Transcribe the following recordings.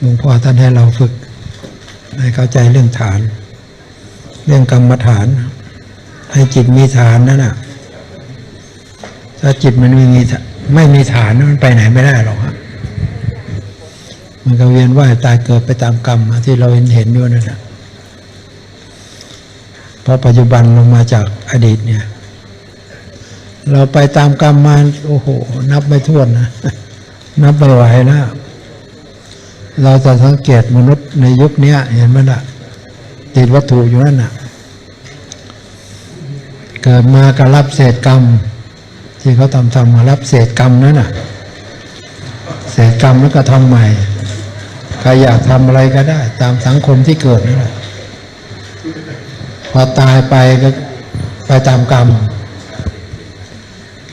หลวงพ่อท่านให้เราฝึกให้เข้าใจเรื่องฐาน เรื่องกรรมฐาน ให้จิตมีฐานนั่นน่ะ ถ้าจิตมันไม่มีไม่มีฐานมันไปไหนไม่ได้หรอกฮะมันก็เวียนว่ายตายเกิดไปตามกรรมที่เราเห็นเห็นอยู่นั่นแหะเพราะปัจจุบันลงมาจากอดีตเนี่ย เราไปตามกรรมมาโอ้โห นับไม่ถ้วนนะ นับไม่ไหวแล้ว เราจะสังเกตมนุษย์ในยุคนี้เห็นไหมล่ะ ติดวัตถุอยู่นั่นน่ะ เกิดมาก็รับเศษกรรม ที่เขาทำทำมารับเศษกรรมนั่นน่ะ เศษกรรมแล้วก็ทำใหม่ใครอยากทำอะไรก็ได้ ตามสังคมที่เกิดนั่นแหละพอตายไปก็ไปตามกรรม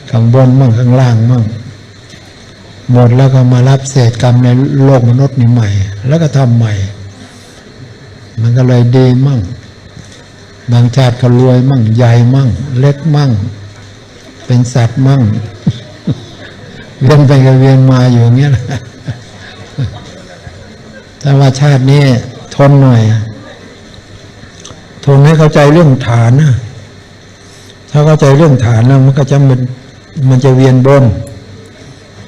ข้างบนมั่งข้างล่างมั่ง หมดแล้วก็มารับเศษกรรมในโลกมนุษย์นี่ใหม่ แล้วก็ทำใหม่ มันก็เลยดีมั่ง บางชาติก็รวยมั่งใหญ่มั่ง เล็กมั่ง เป็นสัตว์มั่ง เวียนไปกับเวียนมาอยู่อย่างเงี้ยนะแต่ว่าชาตินี้ทนหน่อยทนให้เข้าใจเรื่องฐานนะถ้าเข้าใจเรื่องฐานแล้วมันก็จะมันมันจะเวียนบน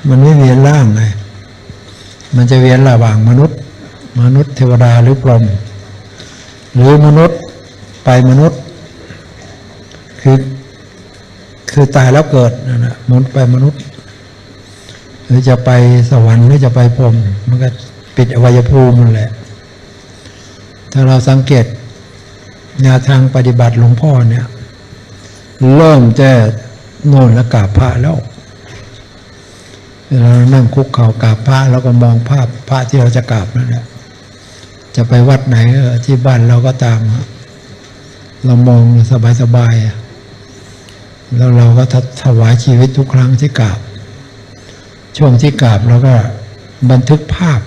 มันไม่เวียนล่างไงมันจะเวียนระหว่างมนุษย์ มนุษย์เทวดาหรือพรหมหรือมนุษย์ไปมนุษย์ คือคือตายแล้วเกิดนั่นะมนุษย์ไปมนุษย์ หรือจะไปสวรรค์หรือจะไปพรหมมันก็ปิดอวัยภูมิมันแหละ ถ้าเราสังเกตแนวทางปฏิบัติหลวงพ่อเนี่ย เริ่มจะโน่นล้วกาบพระแล้ว เวลาเรานั่งคุกเข่ากราบพระแล้วก็มองภาพพระที่เราจะกราบนั่นแหละจะไปวัดไหนเออที่บ้านเราก็ตาม เรามองสบายๆแล้วเราก็ถวายชีวิตทุกครั้งที่กราบ ช่วงที่กราบเราก็บันทึกภาพ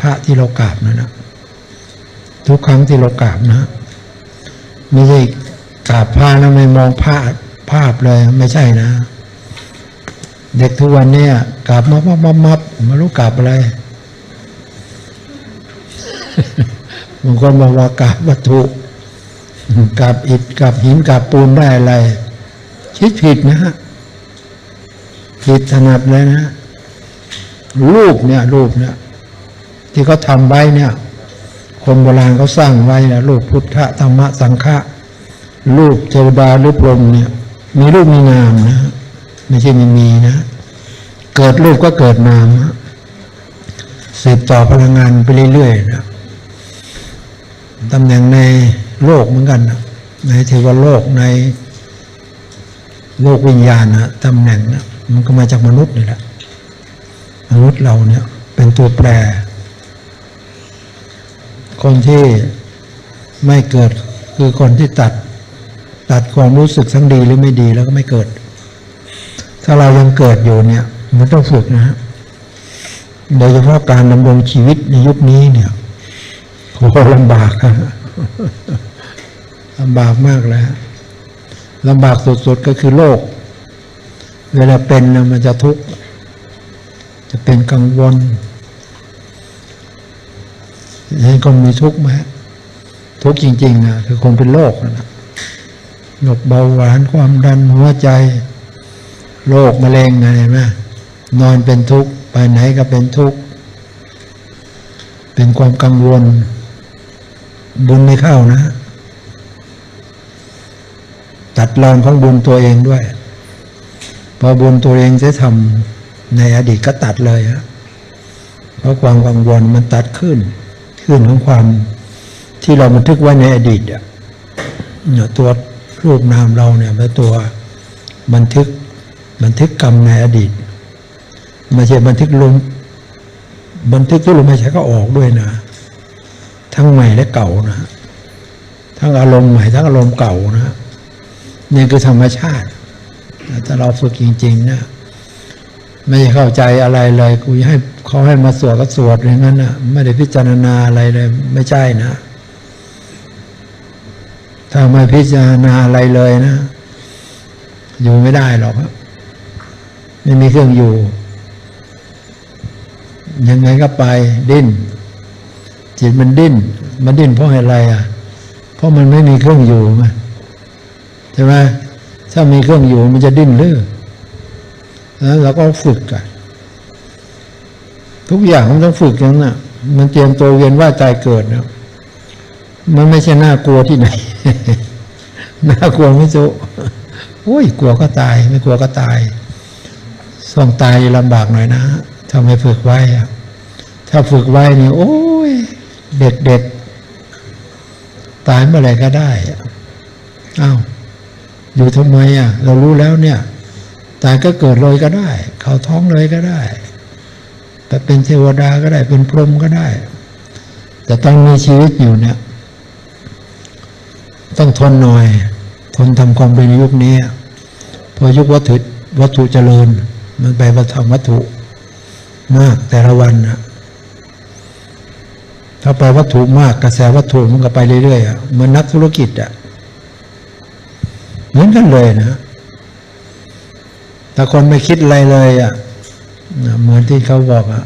พระที่เรากราบนั่นนะทุกครั้งที่เรากราบนะไม่ใช่กราบพระแล้วไม่มองภาพภาพเลยไม่ใช่นะ เด็กทุกวันเนี่ยกราบมับมับมับมับไม่รู้กราบอะไรบางคนบอกว่ากราบวัตถุกราบอิฐกราบหินกราบปูนได้อะไรคิดผิดนะฮะผิดถนัดเลยนะรูปเนี่ย รูปเนี่ย ที่เขาทำไว้เนี่ย คนโบราณเขาสร้างไว้นะรูปพุทธธรรมะสังฆะรูปเทวดาหรือพรหมเนี่ย มีรูปมีนามนะ ไม่ใช่ไม่มีนะ เกิดรูปก็เกิดนามสืบต่อพลังงานไปเรื่อยๆนะตำแหน่งในโลกเหมือนกันนะในเทวโลกในโลกวิญญาณนะตำแหน่งนะมันก็มาจากมนุษย์นี่แหละมนุษย์เราเนี่ยเป็นตัวแปร คนที่ไม่เกิดคือคนที่ตัด ตัดความรู้สึกทั้งดีหรือไม่ดีแล้วก็ไม่เกิด ถ้าเรายังเกิดอยู่เนี่ย มันต้องฝึกนะฮะโดยเฉพาะการดำรงชีวิตในยุคนี้เนี่ยโหลำบากลำบากมากแล้วลำบากสุดๆก็คือโรคเวลาเป็นนะมันจะทุกข์จะเป็นกังวลเห็นคนมีทุกข์ไหมทุกข์จริงๆอะคือคนเป็นโรคนะโรคเบาหวานความดันหัวใจ โรคมะเร็งอะไรไหมนอนเป็นทุกข์ไปไหนก็เป็นทุกข์เป็นความกังวล บุญไม่เข้านะ ตัดรอนของบุญตัวเองด้วย พอบุญตัวเองจะทำในอดีตก็ตัดเลยฮะเพราะความกังวลมันตัดขึ้น ขึ้นของความที่เราบันทึกไว้ในอดีตเนี่ยตัวรูปนามเราเนี่ยเป็นตัวบันทึก บันทึกกรรมในอดีตไม่ใช่บันทึกลมบันทึกที่ลมไม่ใช่ก็ออกด้วยนะ ทั้งใหม่และเก่านะทั้งอารมณ์ใหม่ทั้งอารมณ์เก่านะนี่คือธรรมชาติถ้าเราฝึกจริง ๆ นะไม่เข้าใจอะไรเลยกูให้เขาให้มาสวดก็สวดอย่างนั้นนะไม่ได้พิจารณาอะไรเลย ไม่ใช่นะ ถ้าไม่พิจารณาอะไรเลยนะ อยู่ไม่ได้หรอกครับ ไม่มีเครื่องอยู่ ยังไงก็ไปดิ้น จิตมันดิ้น มันดิ้นเพราะอะไรอะ เพราะมันไม่มีเครื่องอยู่ใช่ไหมถ้ามีเครื่องอยู่มันจะดิ้นเรื่อแล้วเราก็ฝึกกันทุกอย่างมันต้องฝึกอย่างนั้นนะมันเตรียมตัวเวียนว่าตายเกิดนะมันไม่ใช่น่ากลัวที่ไหน น่ากลัวไม่จุโอ้ยกลัวก็ตาย ไม่กลัวก็ตาย ส่องตายลำบากหน่อยนะถ้าไม่ฝึกไว้ ถ้าฝึกไว้นี่โอ้ยเด็กเด็กๆ ตายเมื่อไหร่ก็ได้อ้าวอยู่ทำไมอะ เรารู้แล้วเนี่ย ตายก็เกิดเลยก็ได้ เข้าท้องเลยก็ได้แต่เป็นเทวดาก็ได้ เป็นพรหมก็ได้ แต่ต้องมีชีวิตอยู่เนี่ย ต้องทนหน่อย ทนทำความเป็นยุคนี้ พอยุควัตถุวัตถุเจริญ มันไปประทำวัตถุมากแต่ละวันนะถ้าไปวัตถุมากกระแสวัตถุมันก็ไปเรื่อยๆอะมือนนักธุรกิจอะเหมือนกันเลยนะแต่คนไม่คิดอะไรเลยอะนะเหมือนที่เขาบอกอะ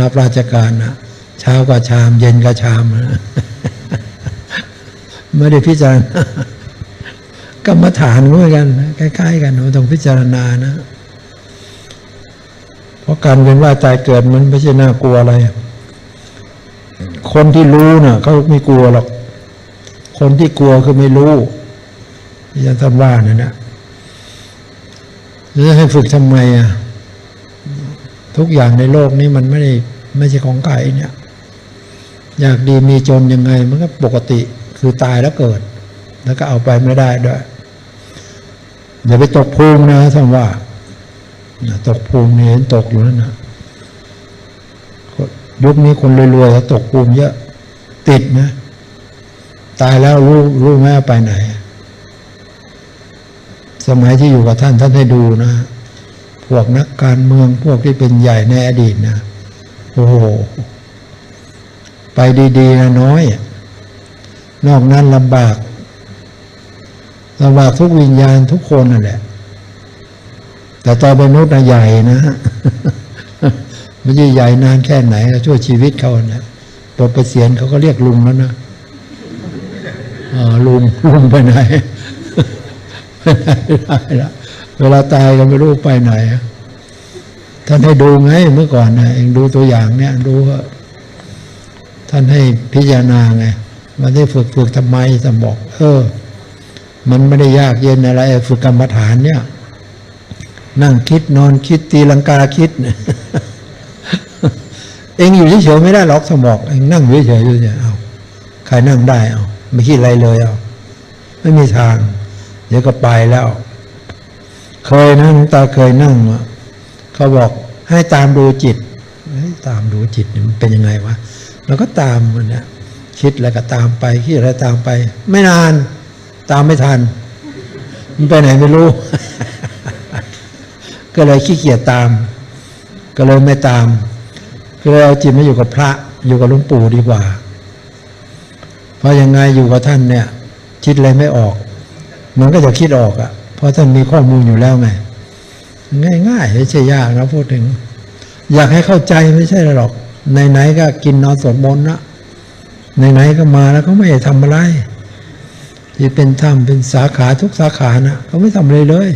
รับราชการนะเช้าก็ชาม เย็นก็ชามนะไม่ได้พิจารณากรรมฐานก็เหมือนกันนะคล้ายๆกันเราต้องพิจารณานะ เพราะการเวียนว่าตายเกิดมันไม่ใช่น่ากลัวอะไร คนที่รู้น่ะเขาไม่กลัวหรอก คนที่กลัวคือไม่รู้ที่อาจารย์ท่านว่านั่นนะแล้วให้ฝึกทำไมอะทุกอย่างในโลกนี้มันไม่ได้ไม่ใช่ของใครเนี่ย อยากดีมีจนยังไง มันก็ปกติคือตายแล้วเกิด แล้วก็เอาไปไม่ได้ด้วยอย่าไปตกภูมินะท่านว่า ตกภูมินี่เห็นตกอยู่นั่นนะยุคนี้คนรวยๆเขาตกภูมิเยอะ ติดนะ ตายแล้วรู้รู้ไหมว่าไปไหน สมัยที่อยู่กับท่านท่านให้ดูนะ พวกนักการเมืองพวกที่เป็นใหญ่ในอดีตนะ โอ้โห ไปดีๆนะน้อย นอกนั้นลำบากลำบากทุกวิญญาณทุกคนนั่นแหละ แต่ตอนเป็นมนุษย์นะใหญ่นะมันจะใหญ่นานแค่ไหนช่วยชีวิตเขานะพอเกษียณเขาก็เรียกลุงแล้วนะอ่าลุงลุงไปไหนไไหนไม่ได้ละเวลาตายก็ไม่รู้ไปไหนท่านให้ดูไงเมื่อก่อนนะเองดูตัวอย่างเนี่ยดูว่าท่านให้พิจารณาไงมันได้ฝึกฝึกทำไมท่านบอก เออ มันไม่ได้ยากเย็นอะไร ฝึกกรรมฐานเนี่ย นั่งคิดนอนคิดตีลังกาคิด เองอยู่เฉยๆไม่ได้หรอกสมองเองนั่งอยู่เฉยๆอยู่เนี่ยเอาใครนั่งได้เอาไม่คิดอะไรเลยเอาไม่มีทาง เดี๋ยวก็ไปแล้ว เคยนะหลวงตาเคยนั่งเขาบอกให้ตามดูจิตตามดูจิตมันเป็นยังไงวะเราก็ตามมันเนี่ยคิดแล้วก็ตามไปคิดอะไรตามไป ไม่นาน ตามไม่ทัน มันไปไหนไม่รู้ ก็เลยขี้เกียจตาม ก็เลยไม่ตามก็เลยเอาจิตมาอยู่กับพระ อยู่กับหลวงปู่ดีกว่า เพราะยังไงอยู่กับท่านเนี่ย คิดอะไรไม่ออก มันก็จะคิดออกอะ่ะ เพราะท่านมีข้อมูลอยู่แล้วไง ง่ายๆไม่ใช่ยากนะพูดถึง อยากให้เข้าใจไม่ใช่หรอกไหนๆก็กินนอนสวดมนต์นะไหนๆก็มาแล้วก็ไม่ทำอะไรที่เป็นธรรมเป็นสาขาทุกสาขานะเขาไม่ทำอะไรเลย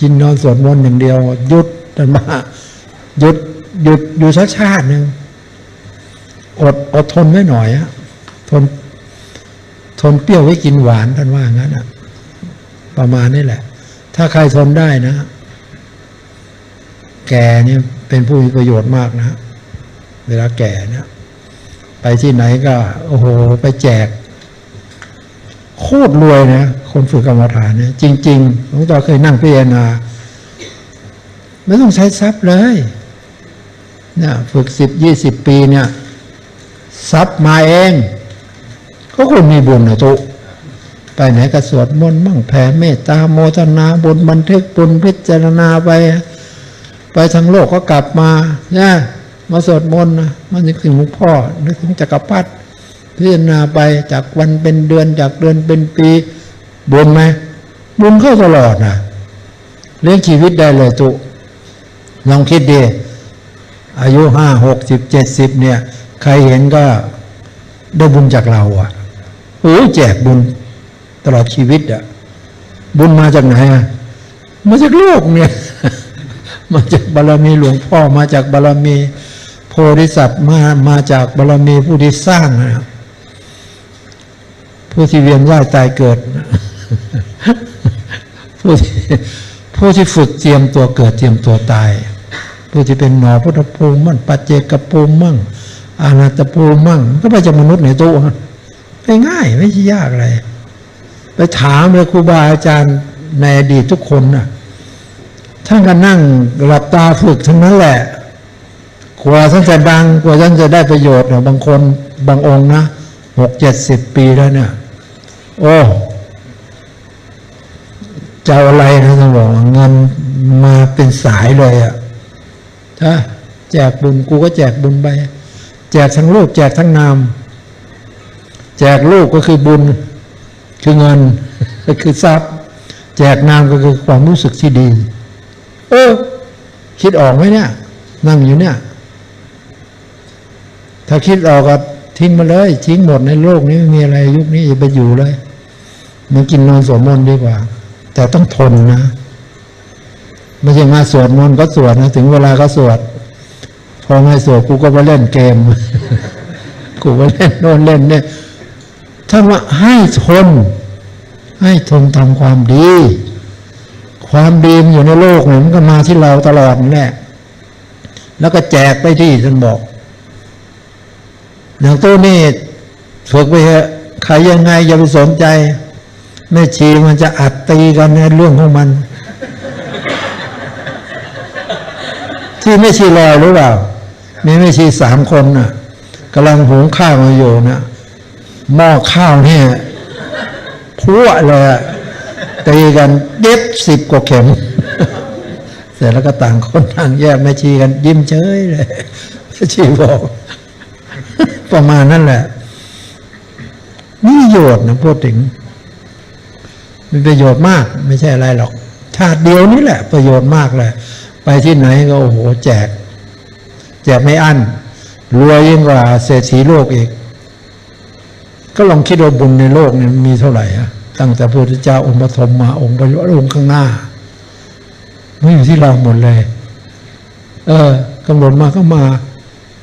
กินนอนสวดมนต์อย่างเดียวหยุดท่านมาหยุดหยุดอยู่สักชาติหนึ่งอดอดทนไว้หน่อยอะทนทนเปรี้ยวไว้กินหวานท่านว่างั้นอะประมาณนี้แหละ ถ้าใครทนได้นะ แก่เนี่ยเป็นผู้มีประโยชน์มากนะ เวลาแก่เนี่ย ไปที่ไหนก็ โอ้โห ไปแจก โคตรรวยนะคนฝึกกรรมฐานเนี่ยจริงๆหลวงตาเคยนั่งพิจารณา ไม่ต้องใช้ทรัพย์เลยเนี่ยฝึกสิบยี่สิบปีเนี่ยทรัพย์มาเอง ก็คงมีบุญนะทุไปไหนก็สวดมนต์มั่งแผ่เมตตาโมทนาบุญบันทึกบุญพิจารณาไป ไปทั้งโลกก็กลับมาเนี่ยมาสวดมนต์นะมันนึกถึงหลวงพ่อนึกถึงจักรพรรดิ พิจารณาไปจากวันเป็นเดือนจากเดือนเป็นปีบุญไหมบุญเข้าตลอดนะเลี้ยงชีวิตได้เลยตุลองคิดดีอายุห้าหกสิบเจ็ดสิบเนี่ย ใครเห็นก็ได้บุญจากเราอะโอ้แจกบุญตลอดชีวิตอะบุญมาจากไหนอะมาจากโลกเนี่ย มาจากบารมีหลวงพ่อมาจากบารมีโพธิสัตว์มามาจากบารมีผู้ที่สร้างนะครับ ผู้ที่เวียนว่ายตายเกิด ผู้ที่ผู้ที่ฝึกเตรียมตัวเกิดเตรียมตัวตาย ผู้ที่เป็นหนอพุทธภูมิมั่งปัจเจกภูมิมั่งอานาตภูมิมั่งก็ไปจากมนุษย์ในตัวไม่ง่ายไม่ใช่ยากอะไร ไปถามเลยครูบาอาจารย์ในอดีตทุกคนน่ะท่านก็นั่งหลับตาฝึกทั้งนั้นแหละกว่าท่านจะดังกว่าท่านจะได้ประโยชน์เนี่ยบางคนบางองค์นะหกเจ็ดสิบปีแล้วเนี่ย โอ้จะเอาอะไรนะท่านบอกว่าเงินมาเป็นสายเลยอะ่ะถ้าแจกบุญกูก็แจกบุญไป แจกทั้งรูปแจกทั้งนาม แจกรูปก็คือบุญ คือเงินก็คือทรัพย์ แจกนามก็คือความรู้สึกที่ดี เออ คิดออกไหมเนี่ย นั่งอยู่เนี่ย ถ้าคิดออกก็ทิ้งมาเลยทิ้งหมดในโลกนี้ไม่มีอะไรยุคนี้อย่าไปอยู่เลย มันกินนอนสวดมนต์ดีกว่า แต่ต้องทนนะไม่ใช่มาสวดมนต์ก็สวดนะถึงเวลาก็สวด พอไม่สวดกูก็ไปเล่นเกมกูไปเล่นโน่นเล่นเนี่ยถ้าว่าให้ทน ให้ทนทำความดี ความดีมันอยู่ในโลกเนี่ยมันก็มาที่เราตลอดนั่แหละแล้วก็แจกไปที่ท่านบอกอย่างตัวนี้ฝึกไปเถอะใครยังไงอย่าไปสนใจ แม่ชีมันจะอัดตีกันในเรื่องของมัน ที่แม่ชีลอยรู้เปล่า มีแม่ชีสามคนน่ะกำลังหุงข้าวมาอยู่นะหม้อข้าวเนี่ยพัวเลยอะตีกันเย็บสิบกว่าเข็ม เสร็จแล้วก็ต่างคนต่างแยกแม่ชีกันยิ้มเฉยเลยแม่ชีบอก ประมาณนั้นแหละนี่ประโยชน์นะพูดถึง มีประโยชน์มากไม่ใช่อะไรหรอก ชาติเดียวนี่แหละ ประโยชน์มากเลย ไปที่ไหนก็โอ้โหแจก แจกไม่อั้นรวยยิ่งกว่าเศรษฐีโลกอีก ก็ลองคิดว่าบุญในโลกเนี่ยมีเท่าไหร่อะตั้งแต่พระพุทธเจ้าองค์ปฐมมาองค์ปฏิวัติองค์ข้างหน้าไม่อยู่ที่เราหมดเลย เออกำหนดมาก็มา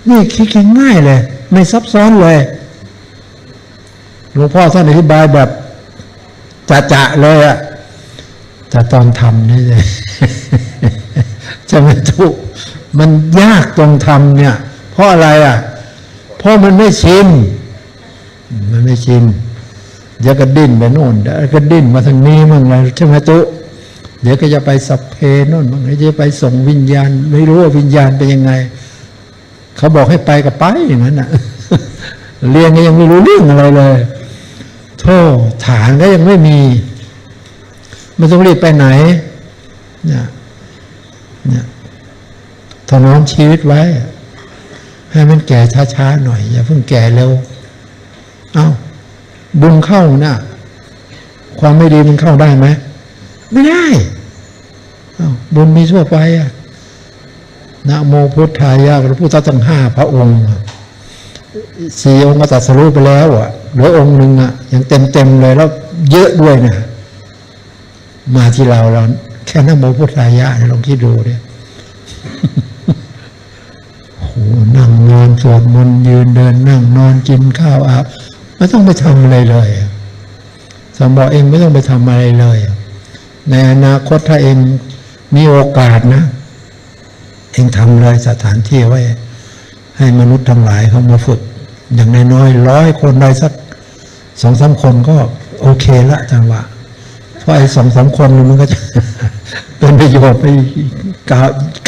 นี่คิดง่ายเลย ไม่ซับซ้อนเลยหลวงพ่อท่านอธิบายแบบ จะจะเลยอะแต่ตอนทำนี่เลยจะไม่ถูกมันยากตรงทำเนี่ย เพราะอะไรอะ เพราะมันไม่ชินมันไม่ชินเดี๋ยวก็ดิ้นไปโน่นเดี๋ยวก็ดิ้นมาทางนี้มั่งอะไรใช่ไหมตุเดี๋ยวก็จะไปสัพเพโน่นมั่งจะไปส่งวิญญาณ ไม่รู้ว่าวิญญาณเป็นยังไง เขาบอกให้ไปก็ไปอย่างนั้นน่ะ เรียนก็ยังไม่รู้เรื่องอะไรเลย โธ่ฐานก็ยังไม่มีไม่ต้องรีบไปไหนเนี่ยเนี่ยถนอมชีวิตไว้ ให้มันแก่ช้าๆหน่อย อย่าเพิ่งแก่เร็วเอา้าบุญเข้านะ่ะความไม่ดีมันเข้าได้ไหมไม่ได้เอา้าบุญมีทั่วไปอะนะโมพุทธายะพระพุทธตั้งห้าพระองค์ สี่องค์ก็ตรัสรู้ไปแล้วอะหลือองค์หนึ่งอะยังเต็มเต็มๆเลยแล้วเยอะด้วยนะมาที่เราเราแค่นโมพุทธายะลองคิดดูเนี่ยโอ้โหนั่งนอนสวดมนต์ยืนเดิน นั่งนอนกินข้าวอาบไม่ต้องไปทำอะไรเลยสมบอกเองไม่ต้องไปทำอะไรเลย ในอนาคตถ้าเองมีโอกาสนะ เองทำเลยสถานที่ไว้ ให้มนุษย์ทั้งหลายเขามาฝึก อย่างน้อยร้อยคนได้สักสองสามคนก็โอเคละจังหวะเพราะไอ้สองสามคนมันก็จะเป็นประโยชน์ไปก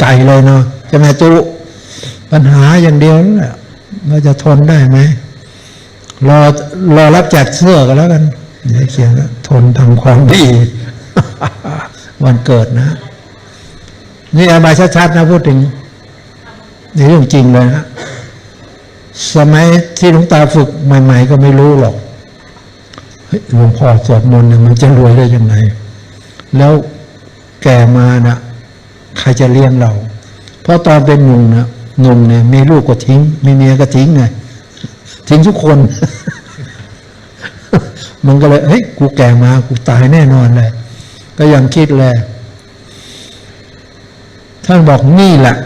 ไกลเลยเนาะใช่ไหมจุปัญหาอย่างเดียวนั่นแหละเราจะทนได้ไหมรอรอรับแจกเสื้อกันแล้วกันเดี๋ยวเขียนว่าทนทำความดีวันเกิดนะ นี่อบายชัดๆนะพูดถึงในเรื่องจริงเลยนะ สมัยที่หลวงตาฝึกใหม่ ๆ ก็ไม่รู้หรอกเฮ้ยหลวงพ่อสวดมนต์เนี่ยมันจะรวยได้ยังไง แล้วแก่มานะใครจะเลี้ยงเรา เพราะตอนเป็นหนุ่มนะหนุ่มเนี่ยมีลูกก็ทิ้ง มีเมียก็ทิ้งไงทิ้งทุกคน มันก็เลยเฮ้ยกูแก่มากูตายแน่นอนเลย ก็ยังคิดเลยท่านบอกนี่แหละ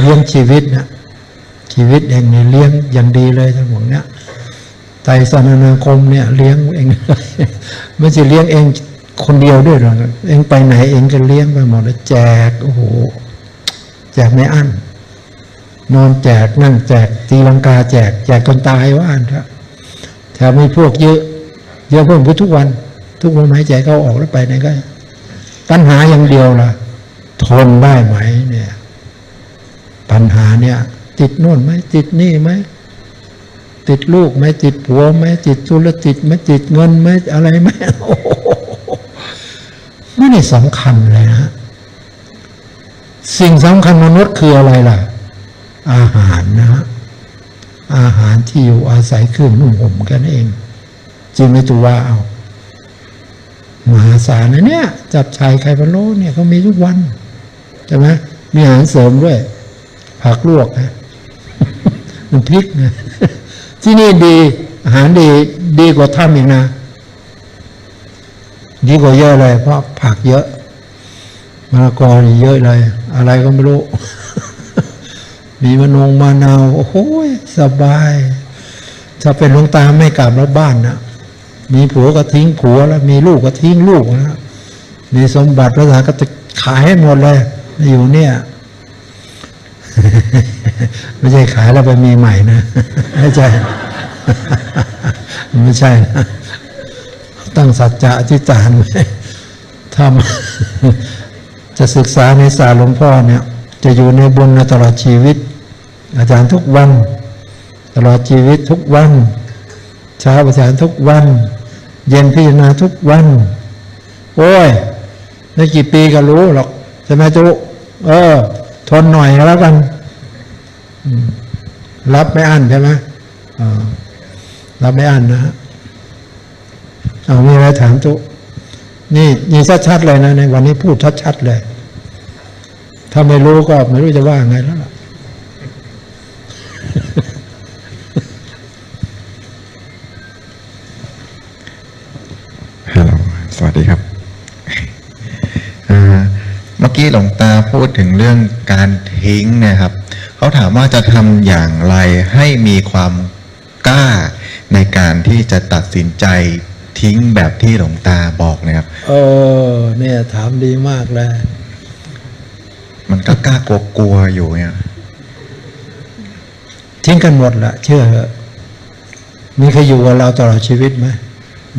เลี้ยงชีวิตนะ ชีวิตเองเนี่ยเลี้ยงอย่างดีเลยท่านบอกเนี่ยไตรสนานาคมเนี่ยเลี้ยงเองไม่ใช่เลี้ยงเองคนเดียวด้วยหรอกเองไปไหนเองก็เลี้ยงไปหมดแล้วแจกโอ้โหแจกไม่อั้นนอนแจกนั่งแจกตีลังกาแจก แจกจนตายว่าอันครับแถมมีพวกเยอะเยอะเพิ่มขึ้นทุกวัน ทุกลมหายใจเข้าออกแล้วไปไหนก็ปัญหาอย่างเดียวล่ะ ทนได้ไหมเนี่ย ปัญหาเนี่ย ติดโน่นไหมติดนี่ไหมติดลูกไหมติดผัวไหมติดธุรกิจไหมติดเงินไหมอะไรไหมโอ้โหไม่ได้สำคัญเลยนะสิ่งสำคัญมนุษย์คืออะไรล่ะ อาหารนะฮะอาหารที่อยู่อาศัยเครื่องนุ่งห่มกันเองจริงไหมตัวว่าเอามหาศาลนะเนี่ย จับชายไข่พะโล้เนี่ยเขามีทุกวันใช่ไหมมีอาหารเสริมด้วย ผักลวกนะ น้ำพริกนะที่นี่ดี อาหารดีดีกว่าถ้ำอีกนะ ดีกว่าเยอะเลย เพราะผักเยอะมะละกอนี่เยอะเลย อะไรก็ไม่รู้ มีมะนงมะนาวโอ้โหสบาย ถ้าเป็นหลวงตาไม่กลับแล้วบ้านนะมีผัวก็ทิ้งผัวแล้วมีลูกก็ทิ้งลูกนะมีสมบัติพระสาก็จะขายให้หมดเลยอยู่เนี่ย ไม่ใช่ขายแล้วไปมีใหม่นะ ไม่ใช่ ไม่ใช่นะตั้งสัจจะอธิษฐานไว้ทำจะศึกษาในศาสตร์หลวงพ่อเนี่ย จะอยู่ในบุญในตลอดชีวิต อาจารย์ทุกวัน ตลอดชีวิตทุกวันเช้าอาจารย์ทุกวัน เย็นพิจารณาทุกวัน โอ้ยไม่กี่ปีก็รู้หรอกใช่ไหมจุเออ ทนหน่อยแล้วกัน รับไม่อั้นใช่ไหมรับไม่อั้นนะฮะเอามีอะไรถามตุนี่นี่ชัดๆเลยนะในวันนี้พูดชัดๆเลย ถ้าไม่รู้ก็ไม่รู้จะว่าไงแล้วล่ะ หลวงตาพูดถึงเรื่องการทิ้งเนะครับเขาถามว่าจะทำอย่างไรให้มีความกล้าในการที่จะตัดสินใจทิ้งแบบที่หลวงตาบอกนะครับเออเนี่ยถามดีมากเลย มันก็กล้ากลัวๆอยู่เนี่ยทิ้งกันหมดละเชื่อเถอะมีใครอยู่กับเราตลอดชีวิตไหม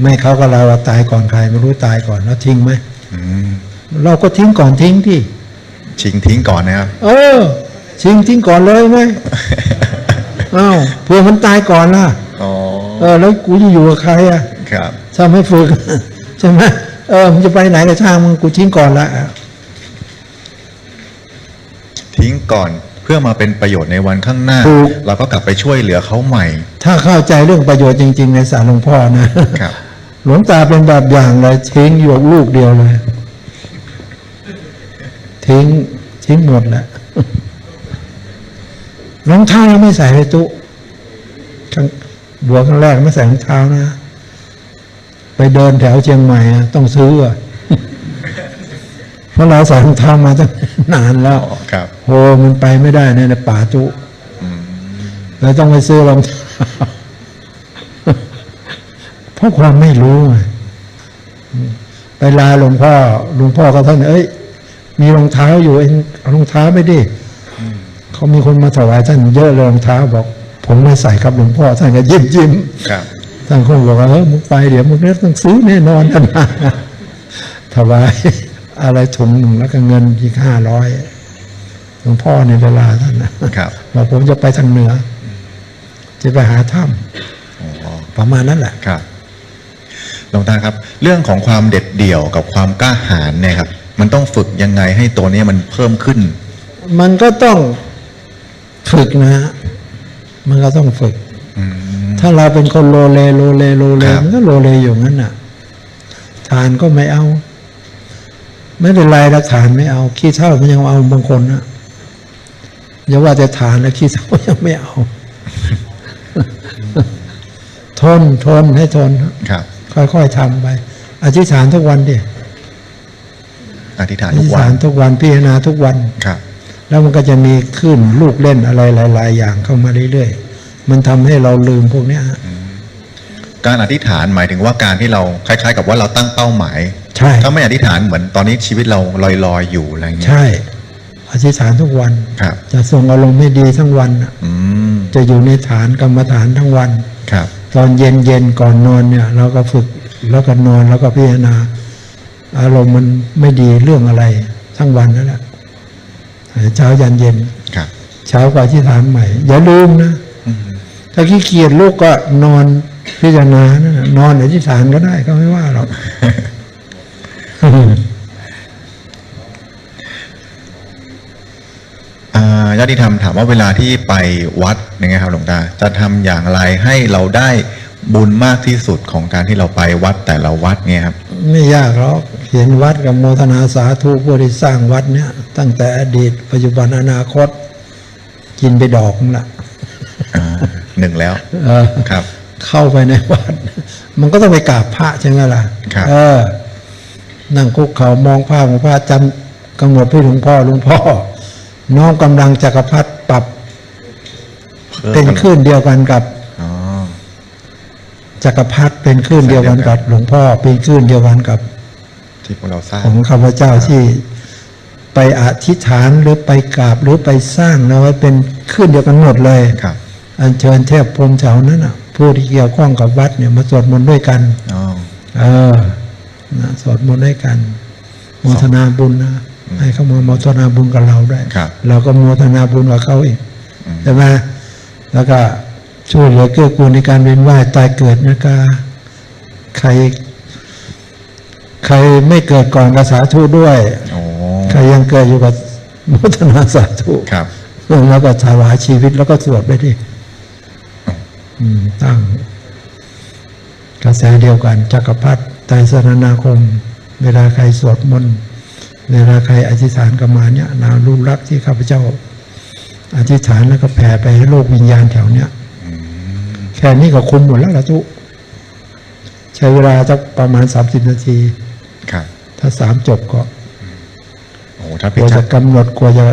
ไม่เขากับเราอะตายก่อนใครไม่รู้ตายก่อนแล้วทิ้งไหมอืม เราก็ทิ้งก่อนทิ้งที่ชิงทิ้งก่อนนะครับ เออทิ้งทิ้งก่อนเลยไหมอ้าวเผื่อมันตายก่อนล่ะอ๋อเออ แล้วกูจะอยู่กับใครอะ ครับถ้าไม่ฝึกใช่ไหมเออมึงจะไปไหนก็ช่างมึงกูทิ้งก่อนละทิ้งก่อนเพื่อมาเป็นประโยชน์ในวันข้างหน้าถูกเราก็กลับไปช่วยเหลือเขาใหม่ ถ้าเข้าใจเรื่องประโยชน์จริง ๆ ในสารหลวงพ่อนะครับหลวงตาเป็นแบบอย่างเลยทิ้งอยู่ลูกเดียวเลย ทิ้ง ทิ้งหมดแหละรองเท้ายังไม่ใส่เลยตุครั้งบัวครั้งแรกไม่ใส่รองเท้านะ ไปเดินแถวเชียงใหม่อะต้องซื้ออะเพราะเราใส่รองเท้ามาตั้งนานแล้วอ๋อครับโหมันไปไม่ได้ในในป่าจุอืมเลยต้องไปซื้อรองเท้าเพราะความไม่รู้ไงไปลาหลวงพ่อหลวงพ่อก็ท่านเอ้ย มีรองเท้าอยู่เองเอารองเท้าไปดิเขามีคนมาถวายท่านเยอะเลยรองเท้าบอก ผมไม่ใส่ครับหลวงพ่อท่านก็ยิ้มยิ้มครับท่านคงบอกว่าเออมึงไปเดี๋ยวมึงเนี่ยต้องซื้อแน่นอนท่านว่าถวายอะไรถุงหนึ่งแล้วก็เงินอีกห้าร้อยหลวงพ่อในเวลาท่านนะครับบอกผมจะไปทางเหนือ จะไปหาถ้อ๋อำประมาณนั้นแหละครับหลวงตาครับ เรื่องของความเด็ดเดี่ยวกับความกล้าหาญเนี่ยครับ มันต้องฝึกยังไงให้ตัวเนี้ยมันเพิ่มขึ้น มันก็ต้องฝึกนะฮะมันก็ต้องฝึก อืม ถ้าเราเป็นคนโลเลโลเลโลเลครับ มันก็โลเลอยู่งั้นน่ะทานก็ไม่เอา ไม่เป็นไรรักทานไม่เอา ขี้เท่ามันยังเอาบางคนนะอย่าว่าแต่ทานแล้วขี้เท่ายังไม่เอา ทนทนให้ทน ครับ ค่อยๆทำไป อธิษฐานทุกวันดิ อธิษฐานอทุธิกษวัฐานนทุกวันพิจารณาทุกวันครับ แล้วมันก็จะมีขึ้นลูกเล่นอะไรหลาย ๆ อย่างเข้ามาเรื่อยๆมันทำให้เราลืมพวกเนี้ยฮะการอธิษฐานหมายถึงว่าการที่เราคล้าย ๆ กับว่าเราตั้งเป้าหมายใช่ถ้าไม่อธิษฐานเหมือนตอนนี้ชีวิตเราลอยๆอยู่อะไรเงี้ยใช่อธิษฐานทุกวันครับ จะส่งอารมณ์ให้ดีทั้งวันน่ะอืมจะอยู่ในฐานกรรมฐานทั้งวันครับ ตอนเย็นเย็นๆก่อนนอนเนี่ย เราก็ฝึกแล้วก็นอนแล้วก็พิจารณา อารมณ์มันไม่ดีเรื่องอะไร ทั้งวันนั่นแหละเช้ายันเย็นครับเช้าก็อธิษฐานใหม่ อย่าลืมนะอืมถ้าขี้เกียจลูกก็นอนพิจารณานะนอนอธิษฐานก็ได้ก็ไม่ว่าหรอกอ่าญาติธรรมถามว่าเวลาที่ไปวัดยังไงครับหลวงตา จะทำอย่างไรให้เราได้บุญมากที่สุดของการที่เราไปวัดแต่ละวัดเนี่ยครับ ไม่ยากหรอก เห็นวัดกับโมทนาสาธุผู้ที่สร้างวัดเนี่ย ตั้งแต่อดีตปัจจุบันอนาคต กินไปดอกนึงละอ่าหนึ่งแล้วเออครับ เข้าไปในวัด มันก็ต้องไปกราบพระใช่ไหมล่ะครับเออ นั่งคุกเขามองภาพของพระจำกำหนดพี่หลวงพ่อหลวงพ่อ น้อมกำลังจักรพรรดิปรับ เป็นคลื่นเดียวกันกับอ๋อจักรพรรดิเป็นคลื่นเดียวกันกับหลวงพ่อเป็นคลื่นเดียวกันกับ ที่พวกเราสร้างของข้าพเจ้าที่ไปอธิษฐานหรือไปกราบหรือไปสร้างนะไว้เป็นคลื่นเดียวกันหมดเลยครับ อัญเชิญเทพพรหมแถวนั้นอะผู้ที่เกี่ยวข้องกับวัดเนี่ยมาสวดมนต์ด้วยกันอ๋อเออนะสวดมนต์ด้วยกันโมทนาบุญนะให้เขามาโมทนาบุญกับเราด้วยครับเราก็โมทนาบุญกับเขาอีกอืมใช่ไหมแล้วก็ช่วยเหลือเกื้อกูลในการเวียนว่ายตายเกิดนะกาใคร ใครไม่เกิดก่อนก็สาธุด้วยโอ้ใครยังเกิดอยู่กับโมทนาสาธุครับแล้วก็ถวายชีวิตแล้วก็สวดไปดิอืมตั้งกระแสเดียวกันจักรพรรดิไตรสรณาคม เวลาใครสวดมนต์เวลาใครอธิษฐานกันมาเนี่ยนามรูปรักษณ์ที่ข้าพเจ้า อธิษฐานแล้วก็แผ่ไปให้โลกวิญญาณแถวเนี้ยแค่นี้ก็คุ้มหมดแล้วละทุกใช้เวลาสักประมาณสามสิบนาที ครับ ถ้าสามจบก็โอ้ถ้ากพิลัวจาจะรกำหนดกลัวจะ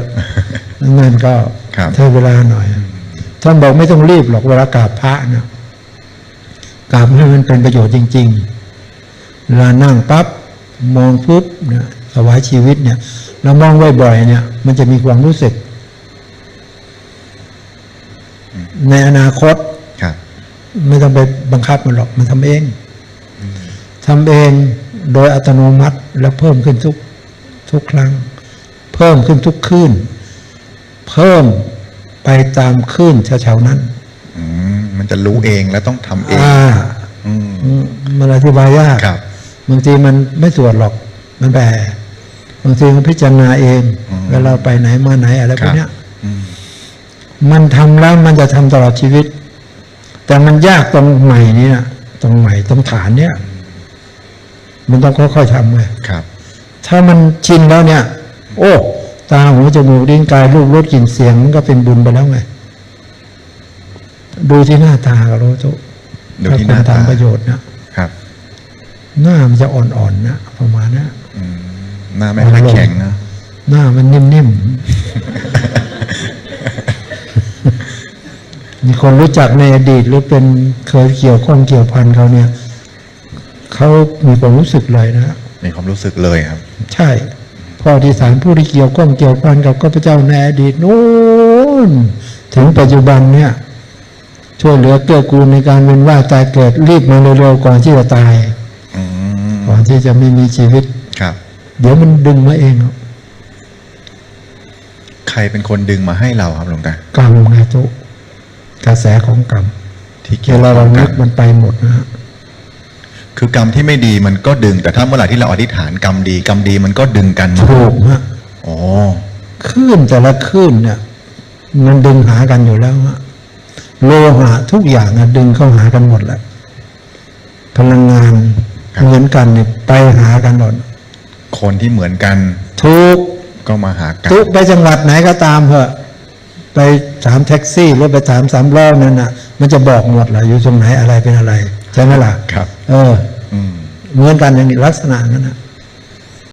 นั่นก็ครับใช้เวลาหน่อยท่านบอกไม่ต้องรีบหรอกเวลากราบพระนะกราบให้มันเป็นประโยชน์จริงๆเวลานั่งปั๊บมองปุ๊บเนี่ยถวายชีวิตเนี่ยเรามองบ่อยๆเนี่ย มันจะมีความรู้สึก ในอนาคต ครับ ไม่ต้องไปบังคับมันหรอก มันทำเอง ทำเอง โดยอัตโนมัติและเพิ่มขึ้นทุกทุกครั้ง เพิ่มขึ้นทุกคืนเพิ่มไปตามคลื่นแถวๆนั้นอืมมันจะรู้เองแล้วต้องทำเองอ่าอืมอืมมันอธิบายยากครับบางทีมันไม่ตรวจหรอกมันแปลบางทีมันพิจารณาเองอืมเวลาไปไหนมาไหนอะไรพวกเนี้ยอืมมันทำแล้วมันจะทำตลอดชีวิต แต่มันยากตรงใหม่นี้นะตรงใหม่ตรงฐานเนี้ย มันต้องค่อยๆทำไงครับ ถ้ามันชินแล้วเนี่ย โอ้ตาหูจมูกลิ้นกายรูปรสกลิ่นเสียงมันก็เป็นบุญไปแล้วไงดูที่หน้าตาก็รู้ทุกดูที่หน้าตาทำประโยชน์นะครับ หน้ามันจะอ่อนๆนะประมาณเนี้ยอืมหน้าไม่ค่อยแข็งนะหน้ามันนิ่มๆมีคนรู้จักในอดีตหรือเป็นเคยเกี่ยวข้องเกี่ยวพันเขาเนี่ย เขามีความรู้สึกเลยนะมีความรู้สึกเลยครับ ใช่พ่อที่สารผู้ที่เกี่ยวข้องเกี่ยวพันกับข้าพเจ้าในอดีตนู้นถึงปัจจุบันเนี่ย ช่วยเหลือเกื้อกูลในการเวียนว่ายตายเกิดรีบมาเร็วๆก่อนที่จะตายอืมก่อนที่จะไม่มีชีวิตครับ เดี๋ยวมันดึงมาเองครับใครเป็นคนดึงมาให้เราครับหลวงตากรรมไงทุกกระแสของกรรมที่เวเกี่ยวลาข้เราองกันึนกมันไปหมดนะฮะ คือกรรมที่ไม่ดีมันก็ดึง แต่ถ้าเมื่อไหร่ที่เราอธิษฐานกรรมดีกรรมดีมันก็ดึงกันมาถูกฮะโอ้คลื่นแต่ละคลื่นเนี่ยมันดึงหากันอยู่แล้วฮะโลหะทุกอย่างอะดึงเข้าหากันหมดแหละพลังงานเหมือนกันเนี่ยไปหากันหมดคนที่เหมือนกันทุกก็มาหากันทุกไปจังหวัดไหนก็ตามเหอะไปถามแท็กซี่หรือไปถามสามล้อนั่นน่ะ มันจะบอกหมดแหละอยู่ตรงไหนอะไรเป็นอะไร ใช่ไหมล่ะครับ เอออืมเหมือนกันอย่างนี้ลักษณะนั้นนะ